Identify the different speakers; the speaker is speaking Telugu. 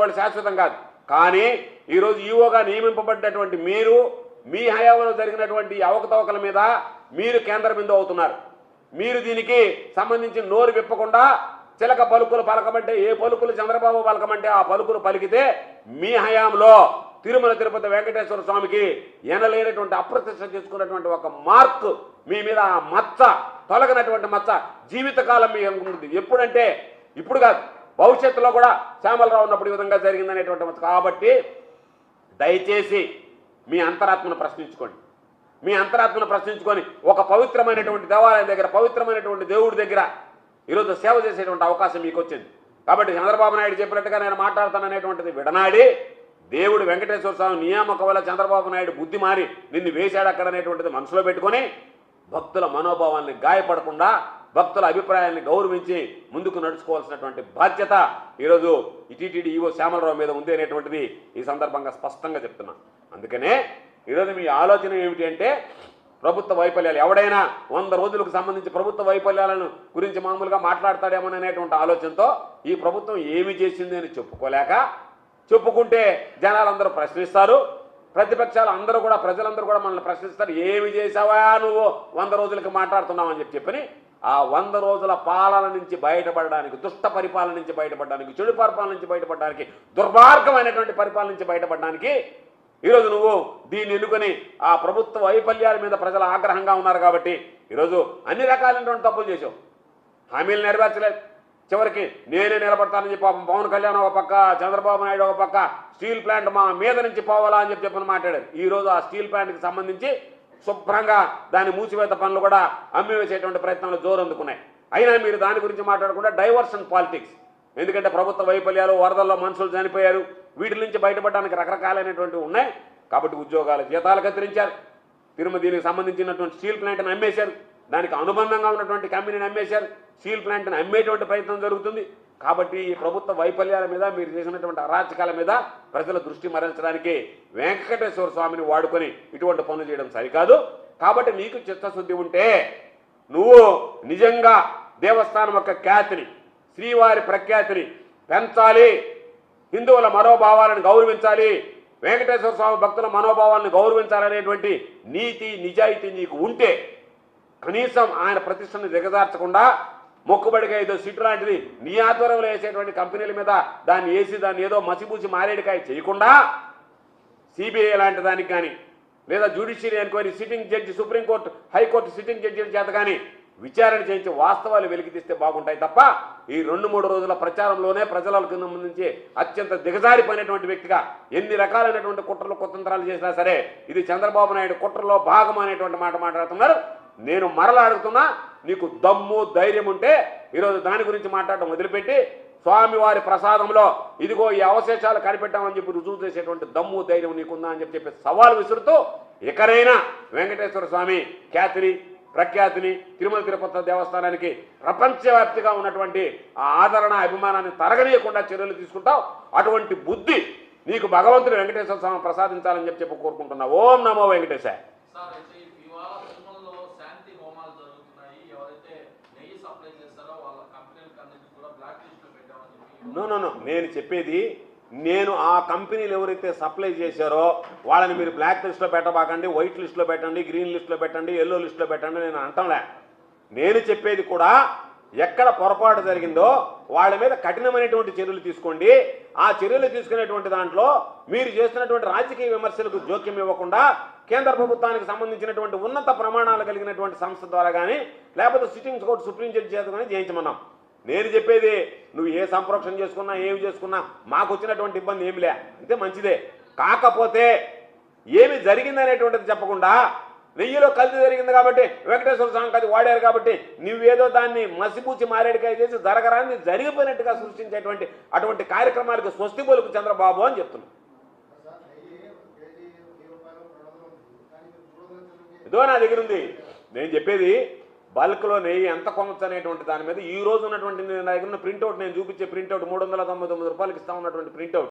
Speaker 1: వాళ్ళు శాశ్వతం కాదు. కానీ ఈరోజు ఈవోగా నియమింపబడ్డటువంటి మీరు మీ హయాంలో జరిగినటువంటి అవకతవకల మీద మీరు కేంద్ర బిందువు అవుతున్నారు. మీరు దీనికి సంబంధించి నోరు విప్పకుండా చిలక పలుకులు పలకమంటే ఏ పలుకులు చంద్రబాబు పలకమంటే ఆ పలుకులు పలికితే మీ హయాంలో తిరుమల తిరుపతి వెంకటేశ్వర స్వామికి ఎనలేనటువంటి అప్రతిష్ట చేసుకున్నటువంటి ఒక మార్క్ మీ మీద ఆ మచ్చ తొలగినటువంటి మచ్చ జీవితకాలం మీ ఉంటుంది. ఎప్పుడంటే ఇప్పుడు కాదు. భవిష్యత్తులో కూడా శ్యామలరావు ఉన్నప్పుడు ఈ విధంగా జరిగిందనేటువంటి కాబట్టి దయచేసి మీ అంతరాత్మను ప్రశ్నించుకోండి. మీ అంతరాత్మను ప్రశ్నించుకొని ఒక పవిత్రమైనటువంటి దేవాలయం దగ్గర పవిత్రమైనటువంటి దేవుడి దగ్గర ఈరోజు సేవ చేసేటువంటి అవకాశం మీకు వచ్చింది కాబట్టి చంద్రబాబు నాయుడు చెప్పినట్టుగా నేను మాట్లాడతాననేటువంటిది విడనాడి దేవుడు వెంకటేశ్వర స్వామి నియామక వల్ల చంద్రబాబు నాయుడు బుద్ధి మారి నిన్ను వేశాడు అక్కడ అనేటువంటిది మనసులో పెట్టుకొని భక్తుల మనోభావాల్ని గాయపడకుండా భక్తుల అభిప్రాయాన్ని గౌరవించి ముందుకు నడుచుకోవాల్సినటువంటి బాధ్యత ఈరోజు టీటీడీ ఈవో శ్యామలరావు మీద ఉంది అనేటువంటిది ఈ సందర్భంగా స్పష్టంగా చెప్తున్నా. అందుకనే ఈరోజు మీ ఆలోచన ఏమిటి అంటే ప్రభుత్వ వైఫల్యాలు ఎవడైనా వంద రోజులకు సంబంధించి ప్రభుత్వ వైఫల్యాలను గురించి మామూలుగా మాట్లాడతాడేమో అనేటువంటి ఆలోచనతో ఈ ప్రభుత్వం ఏమి చేసింది అని చెప్పుకోలేక చెప్పుకుంటే జనాలందరూ ప్రశ్నిస్తారు ప్రతిపక్షాలు అందరూ కూడా ప్రజలందరూ కూడా మనల్ని ప్రశ్నిస్తారు ఏమి చేసావా నువ్వు? వంద రోజులకు మాట్లాడుతున్నావు అని చెప్పి చెప్పని ఆ వంద రోజుల పాలన నుంచి బయటపడడానికి దుష్ట పరిపాలన నుంచి బయటపడడానికి చెడు పరిపాలన నుంచి బయటపడడానికి దుర్మార్గమైనటువంటి పరిపాలన నుంచి బయటపడడానికి ఈరోజు నువ్వు దీన్ని ఎన్నుకొని ఆ ప్రభుత్వ వైఫల్యాల మీద ప్రజలు ఆగ్రహంగా ఉన్నారు కాబట్టి ఈరోజు అన్ని రకాలైనటువంటి తప్పులు చేశావు. హామీలు నెరవేర్చలేదు. చివరికి నేనే నిలబడతానని చెప్పి పవన్ కళ్యాణ్ ఒక పక్క చంద్రబాబు నాయుడు ఒక పక్క స్టీల్ ప్లాంట్ మా మీద నుంచి పోవాలా అని చెప్పి చెప్పని మాట్లాడారు. ఈరోజు ఆ స్టీల్ ప్లాంట్కి సంబంధించి శుభ్రంగా దాని మూసివేత పనులు కూడా అమ్మివేసేటువంటి ప్రయత్నాలు జోరు అందుకున్నాయి అయినా మీరు దాని గురించి మాట్లాడకుండా డైవర్షన్ పాలిటిక్స్. ఎందుకంటే ప్రభుత్వ వైఫల్యాలు వరదల్లో మనుషులు చనిపోయారు. వీటి నుంచి బయటపడడానికి రకరకాలైనటువంటివి ఉన్నాయి. కాబట్టి ఉద్యోగాల జీతాలు కత్తిరించారు. తిరుమల దీనికి సంబంధించినటువంటి స్టీల్ ప్లాంట్ని అమ్మేశారు. దానికి అనుబంధంగా ఉన్నటువంటి కంపెనీని అమ్మేశారు. స్టీల్ ప్లాంట్ని అమ్మేటువంటి ప్రయత్నం జరుగుతుంది. కాబట్టి ఈ ప్రభుత్వ వైఫల్యాల మీద మీరు చేసినటువంటి అరాచకాల మీద ప్రజల దృష్టి మరల్చడానికి వెంకటేశ్వర స్వామిని వాడుకొని ఇటువంటి పనులు చేయడం సరికాదు. కాబట్టి నీకు చిత్తశుద్ధి ఉంటే నువ్వు నిజంగా దేవస్థానం యొక్క ఖ్యాతిని శ్రీవారి ప్రఖ్యాతిని పెంచాలి. హిందువుల మనోభావాలను గౌరవించాలి. వెంకటేశ్వర స్వామి భక్తుల మనోభావాలను గౌరవించాలనేటువంటి నీతి నిజాయితీ నీకు ఉంటే కనీసం ఆయన ప్రతిష్టను దిగజార్చకుండా మొక్కుబడిగా ఏదో సిట్ లాంటిది నీ ఆధ్వర్యంలో వేసేటువంటి కంపెనీల మీద దాన్ని వేసి దాన్ని ఏదో మసిపూసి మారేడికాయ చేయకుండా సిబిఐ లాంటి దానికి కానీ లేదా judiciary enquiry sitting judge supreme court high court sitting జడ్జిల చేత కానీ విచారణ చేయించి వాస్తవాలు వెలికి తీస్తే బాగుంటాయి తప్ప ఈ రెండు మూడు రోజుల ప్రచారంలోనే ప్రజలకు సంబంధించి అత్యంత దిగజారిపోయినటువంటి వ్యక్తిగా ఎన్ని రకాలైనటువంటి కుట్రలు కుతంత్రాలు చేసినా సరే ఇది చంద్రబాబు నాయుడు కుట్రలో భాగం అనేటువంటి మాట మాట్లాడుతున్నారు. నేను మరలా అడుగుతున్నా నీకు దమ్ము ధైర్యం ఉంటే ఈరోజు దాని గురించి మాట్లాడడం వదిలిపెట్టి స్వామివారి ప్రసాదంలో ఇదిగో ఈ అవశేషాలు కనిపెట్టామని చెప్పి రుజువు చేసేటువంటి దమ్ము ధైర్యం నీకుందా అని చెప్పి చెప్పి సవాల్ విసురుతూ ఎక్కడైనా వెంకటేశ్వర స్వామి ఖ్యాతిని ప్రఖ్యాతిని తిరుమల తిరుపతి దేవస్థానానికి ప్రపంచవ్యాప్తిగా ఉన్నటువంటి ఆ ఆదరణ అభిమానాన్ని తరగనీయకుండా చర్యలు తీసుకుంటావు. అటువంటి బుద్ధి నీకు భగవంతుడు వెంకటేశ్వర స్వామి ప్రసాదించాలని చెప్పి చెప్పి కోరుకుంటున్నా ఓం నమో వెంకటేశాయ
Speaker 2: సార్ అయితే ఇవాళ తిరుమలలో శాంతి హోమాలు జరుగుతున్నాయి ఎవరైతే నెయ్యి సప్లై చేస్తారో వాళ్ళ కంపెనీలకు అన్నిటి కూడా బ్లాక్ లిస్ట్లో పెట్టామని చెప్పి
Speaker 1: నో నో నో నేను చెప్పేది నేను ఆ కంపెనీలు ఎవరైతే సప్లై చేశారో వాళ్ళని మీరు బ్లాక్ లిస్ట్లో పెట్టబాకండి వైట్ లిస్ట్లో పెట్టండి గ్రీన్ లిస్ట్లో పెట్టండి ఎల్లో లిస్ట్లో పెట్టండి నేను అంటంలే. నేను చెప్పేది కూడా ఎక్కడ పొరపాటు జరిగిందో వాళ్ళ మీద కఠినమైనటువంటి చర్యలు తీసుకోండి. ఆ చర్యలు తీసుకునేటువంటి దాంట్లో మీరు చేస్తున్నటువంటి రాజకీయ విమర్శలకు జోక్యం ఇవ్వకుండా కేంద్ర ప్రభుత్వానికి సంబంధించినటువంటి ఉన్నత ప్రమాణాలు కలిగినటువంటి సంస్థ ద్వారా కానీ లేకపోతే సిట్టింగ్ కోర్టు సుప్రీం జడ్జి చేత కానీ జయించమన్నాం నేను చెప్పేది నువ్వు ఏ సంప్రోక్షణ చేసుకున్నా ఏమి చేసుకున్నా మాకు వచ్చినటువంటి ఇబ్బంది ఏమి లే. అంతే మంచిదే. కాకపోతే ఏమి జరిగిందనేటువంటిది చెప్పకుండా నెయ్యిలో కల్తీ జరిగింది కాబట్టి వెంకటేశ్వర స్వామి కది వాడారు కాబట్టి నువ్వేదో దాన్ని మసిపూచి మారేడికాయ చేసి జరగరాన్ని జరిగిపోయినట్టుగా సృష్టించేటువంటి అటువంటి కార్యక్రమాలకు స్వస్తి పలుకు చంద్రబాబు అని చెప్తున్నాను ఇదో నా దగ్గర ఉంది నేను చెప్పేది బల్క్లో నెయ్యి ఎంత కొనొచ్చు అనేటువంటి దాని మీద ఈ రోజు ఉన్నటువంటి నా దగ్గర ఉన్న ప్రింట్అవుట్ నేను చూపించే ప్రింట్అవుట్ మూడు వందల తొంభై తొమ్మిది రూపాయలకి ఇస్తా ఉన్నటువంటి ప్రింట్అవుట్.